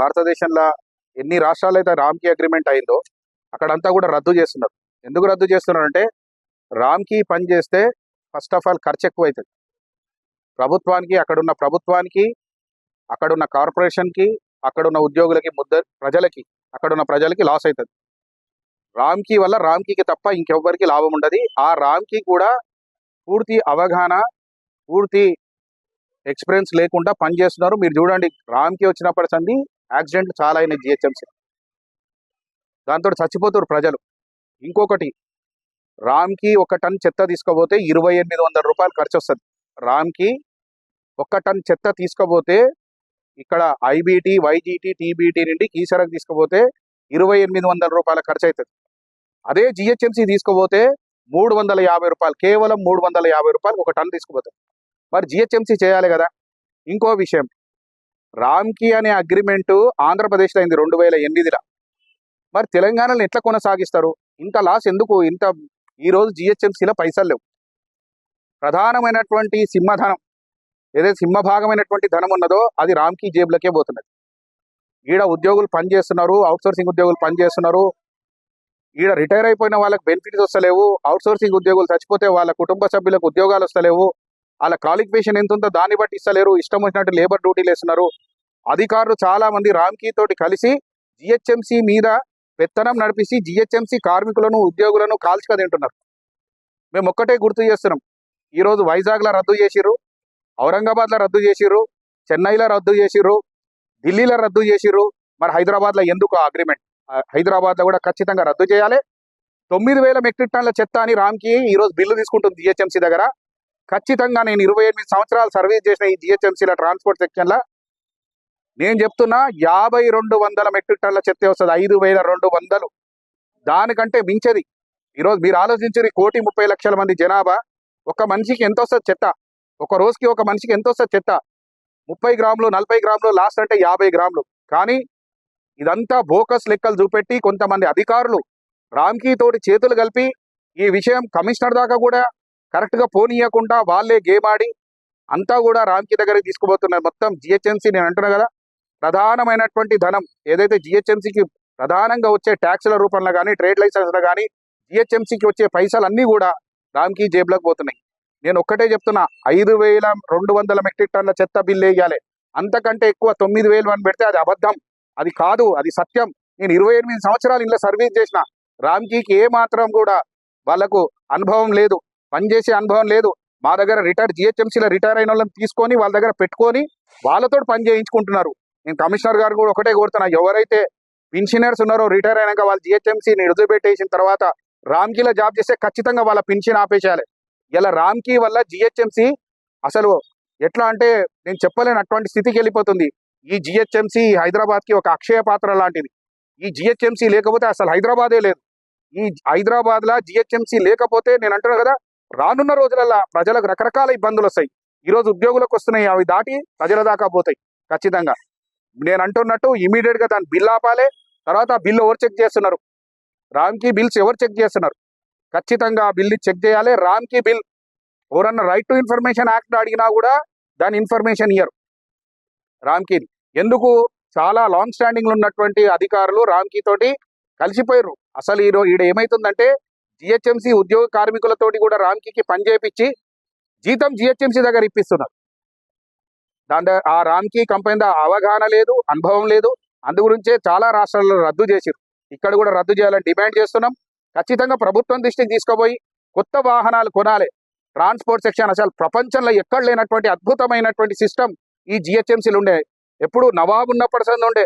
భారతదేశంలో ఎన్ని రాష్ట్రాలు అయితే రామ్కి అగ్రిమెంట్ అయిందో అక్కడంతా కూడా రద్దు చేస్తున్నారు. ఎందుకు రద్దు చేస్తున్నారు అంటే రామ్కి పని చేస్తే ఫస్ట్ ఆఫ్ ఆల్ ఖర్చు ఎక్కువ అవుతుంది ప్రభుత్వానికి అక్కడున్న ప్రభుత్వానికి అక్కడున్న కార్పొరేషన్కి అక్కడున్న ఉద్యోగులకి ముద్ద ప్రజలకి అక్కడున్న ప్రజలకి లాస్ అవుతుంది రామ్కి వల్ల రామ్కి తప్ప ఇంకెవ్వరికి లాభం ఉండదు. ఆ రామ్కి కూడా పూర్తి అవగాహన పూర్తి ఎక్స్పీరియన్స్ లేకుండా పనిచేస్తున్నారు మీరు చూడండి రామ్కి వచ్చినప్పటి సంది యాక్సిడెంట్ చాలా అయినాయి జిహెచ్ఎంసీ. దాంతో చచ్చిపోతారు ప్రజలు. ఇంకొకటి రామ్కి ఒక టన్ చెత్త తీసుకుపోతే ఇరవై ఎనిమిది వందల రూపాయలు ఖర్చు వస్తుంది రామ్కి ఒక టన్ చెత్త తీసుకుపోతే ఇక్కడ ఐబీటీ వైజీటీ టీబీటీ నుండి కీసరకు తీసుకుపోతే ఇరవై ఎనిమిది వందల రూపాయల ఖర్చు అవుతుంది అదే జిహెచ్ఎంసీ తీసుకుపోతే మూడు వందల యాభై రూపాయలు కేవలం మూడు వందల యాభై రూపాయలు ఒక టన్ తీసుకుపోతారు. మరి జిహెచ్ఎంసీ చేయాలి కదా. ఇంకో విషయం రామ్కి అనే అగ్రిమెంటు ఆంధ్రప్రదేశ్లో అయింది రెండు వేల ఎనిమిదిలో. మరి తెలంగాణలో ఎట్లా కొనసాగిస్తారు? ఇంత లాస్ ఎందుకు? ఇంత ఈరోజు జిహెచ్ఎంసీలో పైసలు లేవు. ప్రధానమైనటువంటి సింహధనం ఏదైతే సింహభాగమైనటువంటి ధనం ఉన్నదో అది రామ్కి జేబులకే పోతున్నది. ఈడ ఉద్యోగులు పనిచేస్తున్నారు అవుట్సోర్సింగ్ ఉద్యోగులు పనిచేస్తున్నారు. ఈడ రిటైర్ అయిపోయిన వాళ్ళకి బెనిఫిట్స్ వస్తలేవు అవుట్సోర్సింగ్ ఉద్యోగులు చచ్చిపోతే వాళ్ళ కుటుంబ సభ్యులకు ఉద్యోగాలు వస్తలేవు. వాళ్ళ క్వాలిఫికేషన్ ఎంత ఉందో దాన్ని బట్టి ఇస్తలేరు. ఇష్టం వచ్చినట్టు లేబర్ డ్యూటీలు వేస్తున్నారు అధికారులు చాలా మంది రామ్కీ తోటి కలిసి జిహెచ్ఎంసీ మీద పెత్తనం నడిపిసి జిహెచ్ఎంసీ కార్మికులను ఉద్యోగులను కాల్చుక తింటున్నారు. మేము ఒక్కటే గుర్తు చేస్తున్నాం. ఈ రోజు వైజాగ్లో రద్దు చేసిర్రు ఔరంగాబాద్లో రద్దు చేసిర్రు చెన్నైలో రద్దు చేసిర్రు ఢిల్లీలో రద్దు చేసిర్రు. మరి హైదరాబాద్లో ఎందుకు అగ్రిమెంట్? హైదరాబాద్లో కూడా ఖచ్చితంగా రద్దు చేయాలి. తొమ్మిది వేల మెట్రిక్ టన్నుల చెత్త అని రామ్కి ఈ రోజు బిల్లు తీసుకుంటుంది జిహెచ్ఎంసీ దగ్గర. ఖచ్చితంగా నేను ఇరవై ఎనిమిది సంవత్సరాలు సర్వీస్ చేసిన ఈ జిహెచ్ఎంసీల ట్రాన్స్పోర్ట్ సెక్షన్లో నేను చెప్తున్నా యాభై రెండు వందల మెట్రిక్ టన్ల చెత్త వస్తుంది. ఐదు వేల రెండు వందలు. దానికంటే మించది. ఈరోజు మీరు ఆలోచించారు కోటి ముప్పై లక్షల మంది జనాభా. ఒక మనిషికి ఎంత వస్తుంది చెత్త? ఒక రోజుకి ఒక మనిషికి ఎంత వస్తుంది చెత్త? ముప్పై గ్రాములు నలభై గ్రాములు లాస్ట్ అంటే యాభై గ్రాములు. కానీ ఇదంతా బోకస్ లెక్కలు చూపెట్టి కొంతమంది అధికారులు రామ్కీ తోటి చేతులు కలిపి ఈ విషయం కమిషనర్ దాకా కూడా కరెక్ట్గా పోనీయకుండా వాళ్ళే గేమ్ ఆడి అంతా కూడా రామ్కీ దగ్గరికి తీసుకుపోతున్నారు. మొత్తం జిహెచ్ఎంసీ నేను అంటున్నా కదా ప్రధానమైనటువంటి ధనం ఏదైతే జిహెచ్ఎంసీకి ప్రధానంగా వచ్చే ట్యాక్సుల రూపంలో కానీ ట్రేడ్ లైసెన్స్లో కానీ జిహెచ్ఎంసీకి వచ్చే పైసలన్నీ కూడా రామ్కీ జేబులోకి పోతున్నాయి. నేను ఒక్కటే చెప్తున్నా ఐదు వేల రెండు వందల మెట్రిక్ టన్నుల చెత్త బిల్లు వేయాలి. అంతకంటే ఎక్కువ తొమ్మిది వేలు అని పెడితే అది అబద్ధం. అది కాదు అది సత్యం. నేను ఇరవై ఎనిమిది సంవత్సరాలు ఇంట్లో సర్వీస్ చేసిన రామ్కీకి ఏ మాత్రం కూడా వాళ్ళకు అనుభవం లేదు. పనిచేసే అనుభవం లేదు. మా దగ్గర రిటైర్ జిహెచ్ఎంసీలో రిటైర్ అయిన వాళ్ళని తీసుకొని వాళ్ళ దగ్గర పెట్టుకొని వాళ్ళతో పని చేయించుకుంటున్నారు. నేను కమిషనర్ గారు కూడా ఒకటే కోరుతున్నా ఎవరైతే పెన్షనర్స్ ఉన్నారో రిటైర్ అయినాక వాళ్ళు జిహెచ్ఎంసీని వదిలిపెట్టేసిన తర్వాత రామ్కీలో జాబ్ చేస్తే ఖచ్చితంగా వాళ్ళ పెన్షన్ ఆపేసేయాలి. ఇలా రామ్కీ వల్ల జిహెచ్ఎంసీ అసలు ఎట్లా అంటే నేను చెప్పలేని అటువంటి స్థితికి వెళ్ళిపోతుంది. ఈ జిహెచ్ఎంసీ హైదరాబాద్కి ఒక అక్షయ పాత్ర లాంటిది. ఈ జిహెచ్ఎంసీ లేకపోతే అసలు హైదరాబాదే లేదు. ఈ హైదరాబాద్లో జిహెచ్ఎంసీ లేకపోతే నేను అంటున్నా కదా రానున్న రోజులలో ప్రజలకు రకరకాల ఇబ్బందులు వస్తాయి. ఈరోజు ఉద్యోగులకు వస్తున్నాయి అవి దాటి ప్రజల దాకా పోతాయి. ఖచ్చితంగా. నేను అంటున్నట్టు ఇమీడియట్గా దాన్ని దాని బిల్ ఆపాలే తర్వాత ఆ బిల్ ఎవరు చెక్ చేస్తున్నారు? రామ్కి బిల్స్ ఎవరు చెక్ చేస్తున్నారు? ఖచ్చితంగా ఆ బిల్ని చెక్ చేయాలి రామ్కి బిల్. ఎవరన్నా రైట్ టు ఇన్ఫర్మేషన్ యాక్ట్ అడిగినా కూడా దాని ఇన్ఫర్మేషన్ ఇయ్యరు. రామ్కి. ఎందుకు? చాలా లాంగ్ స్టాండింగ్లు ఉన్నటువంటి అధికారులు రామ్కి తోటి కలిసిపోయారు అసలు ఈరోజు ఈడ ఏమైతుందంటే జిహెచ్ఎంసీ ఉద్యోగ కార్మికులతోటి కూడా రామ్కి పని చేపించి జీతం జిహెచ్ఎంసీ దగ్గర ఇప్పిస్తున్నారు. దాని ఆ రామ్కి కంపెనీ అవగాహన లేదు అనుభవం లేదు. అందు గురించే చాలా రాష్ట్రాల్లో రద్దు చేసిరు ఇక్కడ కూడా రద్దు చేయాలని డిమాండ్ చేస్తున్నాం. ఖచ్చితంగా ప్రభుత్వం దృష్టికి తీసుకుపోయి కొత్త వాహనాలు కొనాలి. ట్రాన్స్పోర్ట్ సెక్షన్ అసలు ప్రపంచంలో ఎక్కడ లేనటువంటి అద్భుతమైనటువంటి సిస్టమ్ ఈ జిహెచ్ఎంసీలు ఉండే. ఎప్పుడు నవాబు ఉన్నప్పటి సంది ఉండే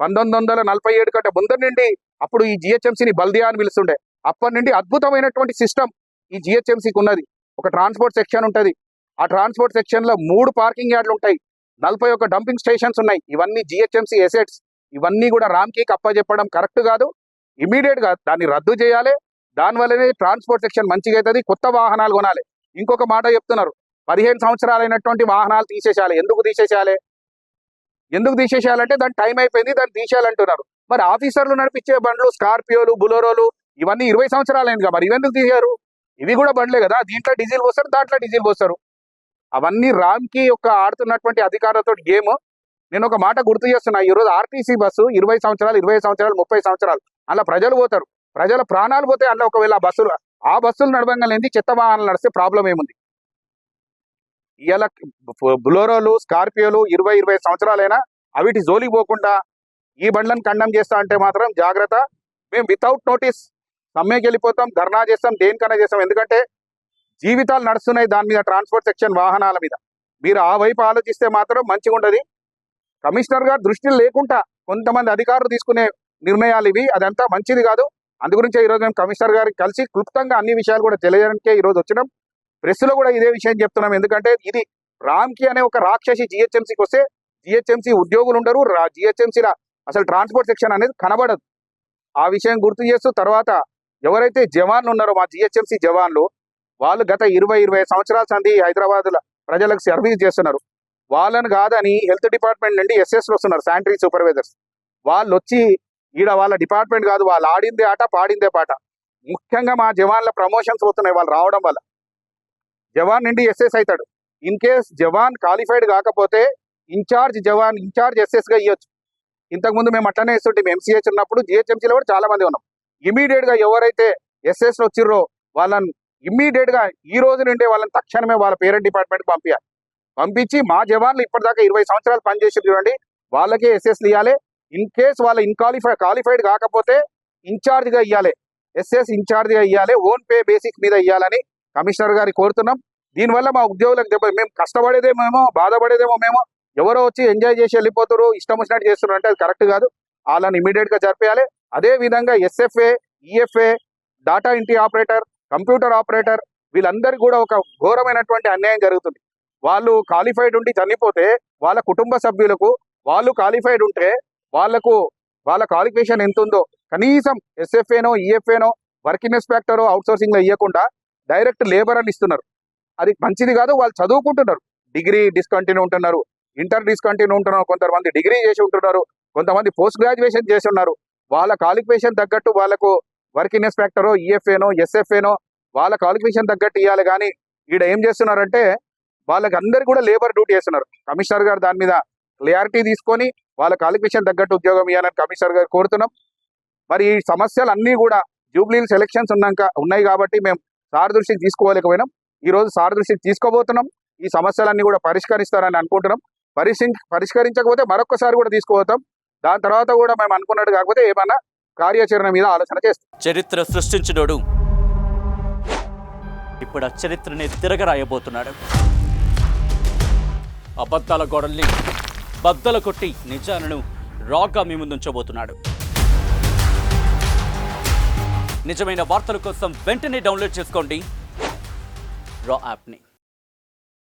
పంతొమ్మిది వందల నలభై ఏడు కంటే ముందు నుండి అప్పుడు ఈ జిహెచ్ఎంసీని బల్దియా అని పిలుస్తుండే. అప్పటి నుండి అద్భుతమైనటువంటి సిస్టమ్ ఈ జిహెచ్ఎంసీకి ఉన్నది. ఒక ట్రాన్స్పోర్ట్ సెక్షన్ ఉంటుంది. ఆ ట్రాన్స్పోర్ట్ సెక్షన్లో మూడు పార్కింగ్ యార్డ్లు ఉంటాయి. నలభై ఒక డంపింగ్ స్టేషన్స్ ఉన్నాయి. ఇవన్నీ జిహెచ్ఎంసీ ఎసెట్స్ ఇవన్నీ కూడా రామ్కీకి అప్పచెప్పడం కరెక్ట్ కాదు. ఇమీడియట్గా దాన్ని రద్దు చేయాలి. దానివల్లనే ట్రాన్స్పోర్ట్ సెక్షన్ మంచిగా అవుతుంది. కొత్త వాహనాలు కొనాలి. ఇంకొక మాట చెప్తున్నారు. పదిహేను సంవత్సరాలైనటువంటి వాహనాలు తీసేసేయాలి. ఎందుకు తీసేసేయాలి? ఎందుకు తీసేసేయాలంటే దాని టైం అయిపోయింది. దాన్ని తీసేయాలంటున్నారు. మరి ఆఫీసర్లు నడిపించే బండ్లు స్కార్పియోలు బులోరోలు ఇవన్నీ ఇరవై సంవత్సరాలైంది కదా మరి ఇవెందుకు తీశారు? ఇవి కూడా బండ్లే కదా. దీంట్లో డీజిల్ పోస్తారు దాంట్లో డీజిల్ పోస్తారు. అవన్నీ రామ్కి యొక్క ఆడుతున్నటువంటి అధికారులతో గేమ్. నేను ఒక మాట గుర్తు చేస్తున్నా. ఈ రోజు ఆర్టీసీ బస్సు ఇరవై సంవత్సరాలు ఇరవై సంవత్సరాలు ముప్పై సంవత్సరాలు. అలా ప్రజలు పోతారు. ప్రజల ప్రాణాలు పోతే అందులో ఒకవేళ ఆ బస్సులు ఆ బస్సులు నడవంగానేది చెత్త వాహనాలు నడిస్తే ప్రాబ్లం ఏముంది? ఇవాళ బులోరోలు స్కార్పియోలు ఇరవై ఇరవై సంవత్సరాలైనా అవిటి జోలికి పోకుండా ఈ బండ్లను ఖండం చేస్తా అంటే మాత్రం జాగ్రత్త. మేము వితౌట్ నోటీస్ సమ్మెకి వెళ్ళిపోతాం ధర్నా చేస్తాం దేనికన్నా చేస్తాం. ఎందుకంటే జీవితాలు నడుస్తున్నాయి దాని మీద ట్రాన్స్పోర్ట్ సెక్షన్ వాహనాల మీద. మీరు ఆ వైపు ఆలోచిస్తే మాత్రం మంచిగా ఉండదు. కమిషనర్ గారు దృష్టి లేకుండా కొంతమంది అధికారులు తీసుకునే నిర్ణయాలు ఇవి. అదంతా మంచిది కాదు. అందుగురించే ఈరోజు మేము కమిషనర్ గారికి కలిసి క్లుప్తంగా అన్ని విషయాలు కూడా తెలియడానికే ఈరోజు వచ్చినాం. ప్రెస్లో కూడా ఇదే విషయం చెప్తున్నాం. ఎందుకంటే ఇది రామ్కి అనే ఒక రాక్షసి జిహెచ్ఎంసీకి వస్తే జిహెచ్ఎంసీ ఉద్యోగులు ఉండరు. జిహెచ్ఎంసీల అసలు ట్రాన్స్పోర్ట్ సెక్షన్ అనేది కనబడదు. ఆ విషయం గుర్తు చేస్తూ తర్వాత ఎవరైతే జవాన్లు ఉన్నారో మా జిహెచ్ఎంసీ జవాన్లు వాళ్ళు గత ఇరవై ఇరవై సంవత్సరాల సంది హైదరాబాద్ ప్రజలకు సర్వీస్ చేస్తున్నారు. వాళ్ళని కాదని హెల్త్ డిపార్ట్మెంట్ నుండి ఎస్ఎస్లు వస్తున్నారు శానిటరీ సూపర్వైజర్స్. వాళ్ళు వచ్చి ఈడ వాళ్ళ డిపార్ట్మెంట్ కాదు వాళ్ళు ఆడిందే ఆట పాడిందే పాట. ముఖ్యంగా మా జవాన్ల ప్రమోషన్స్ పోతున్నాయి వాళ్ళు రావడం వల్ల. జవాన్ నుండి ఎస్ఎస్ అవుతాడు ఇన్ కేస్ జవాన్ క్వాలిఫైడ్ కాకపోతే ఇన్ఛార్జ్ జవాన్ ఇన్ఛార్జ్ ఎస్ఎస్గా ఇవ్వచ్చు ఇంతకుముందు మేము అట్లనే ఇస్తుంటే ఎంసీహెచ్ ఉన్నప్పుడు జిహెచ్ఎంసీలో కూడా చాలా మంది ఉన్నాం. ఇమీడియట్గా ఎవరైతే ఎస్ఎస్ వచ్చిర్రో వాళ్ళని ఇమ్మీడియట్గా ఈ రోజు నుండే వాళ్ళని తక్షణమే వాళ్ళ పేరెంట్ డిపార్ట్మెంట్ పంపించాలి పంపించి మా జవాన్లు ఇప్పటిదాకా ఇరవై సంవత్సరాలు పనిచేసి చూడండి వాళ్ళకే ఎస్ఎస్ ఇవ్వాలి ఇన్ కేస్ వాళ్ళ ఇన్క్వాలిఫై క్వాలిఫైడ్ కాకపోతే ఇన్ఛార్జ్గా ఇవ్వాలి ఎస్ఎస్ ఇన్ఛార్జ్గా ఇవ్వాలి ఓన్ పే బేసిక్ మీద ఇవ్వాలని కమిషనర్ గారి కోరుతున్నాం. దీనివల్ల మా ఉద్యోగులకు దెబ్బ మేము కష్టపడేదేమేమో బాధపడేదేమో మేము ఎవరో వచ్చి ఎంజాయ్ చేసి వెళ్ళిపోతారు ఇష్టం వచ్చినట్టు చేస్తున్నారు అంటే అది కరెక్ట్ కాదు. వాళ్ళని ఇమీడియట్గా జరిపేయాలి. అదే విధంగా S F A E F A data entry operator computer operator వీళ్ళందరికీ కూడా ఒక ఘోరమైనటువంటి అన్యాయం జరుగుతుంది. వాళ్ళు క్వాలిఫైడ్ ఉండి చనిపోతే వాళ్ళ కుటుంబ సభ్యులకు వాళ్ళు క్వాలిఫైడ్ ఉంటే వాళ్ళకు వాళ్ళ క్వాలిఫికేషన్ ఎంత ఉందో కనీసం ఎస్ఎఫ్ఏనో ఈఎఫ్ఏనో వర్క్ ఇన్స్పెక్టర్ అవుట్ సోర్సింగ్లో ఇవ్వకుండా డైరెక్ట్ లేబర్ అని ఇస్తున్నారు. అది మంచిది కాదు వాళ్ళు చదువుకుంటున్నారు. డిగ్రీ డిస్కంటిన్యూ ఉంటున్నారు. ఇంటర్ డిస్కంటిన్యూ ఉంటున్నారు. కొంతమంది డిగ్రీ చేసి ఉంటున్నారు. కొంతమంది పోస్ట్ గ్రాడ్యుయేషన్ చేసి ఉన్నారు. వాళ్ళ క్వాలిఫికేషన్ తగ్గట్టు వాళ్ళకు వర్కింగ్ ఇన్స్పెక్టర్ ఈఎఫ్ఏనో ఎస్ఎఫ్ఏనో వాళ్ళ క్వాలిఫికేషన్ తగ్గట్టు ఇవ్వాలి కానీ ఈడ ఏం చేస్తున్నారంటే వాళ్ళకి అందరు కూడా లేబర్ డ్యూటీ చేస్తున్నారు కమిషనర్ గారు దాని మీద క్లియారిటీ తీసుకొని వాళ్ళ క్వాలిఫికేషన్ తగ్గట్టు ఉద్యోగం ఇవ్వాలని కమిషనర్ గారు కోరుతున్నాం. మరి ఈ సమస్యలు అన్నీ కూడా జూబ్లీ సెలక్షన్స్ ఉన్నాక ఉన్నాయి కాబట్టి మేము సార్ దృష్టికి తీసుకోలేకపోయినాం. ఈ రోజు సార్ దృష్టికి తీసుకోబోతున్నాం. ఈ సమస్యలన్నీ కూడా పరిష్కరిస్తారని అనుకుంటున్నాం. పరిశీ పరిష్కరించకపోతే మరొకసారి కూడా తీసుకుపోతాం దాని తర్వాత కూడా మేము అనుకున్నట్టు కాకపోతే ఏమన్నా కార్యాచరణ మీద ఆలోచన చేస్తాం. చరిత్ర సృష్టించినోడు ఇప్పుడు ఆ చరిత్రని తిరగరాయబోతున్నాడు. అబద్ధాల గోడల్ని బద్దలు కొట్టి నిజాలను రాగా మీ ముందుంచబోతున్నాడు. నిజమైన వార్తల కోసం వెంటనే డౌన్లోడ్ చేసుకోండి. రా యాప్ని.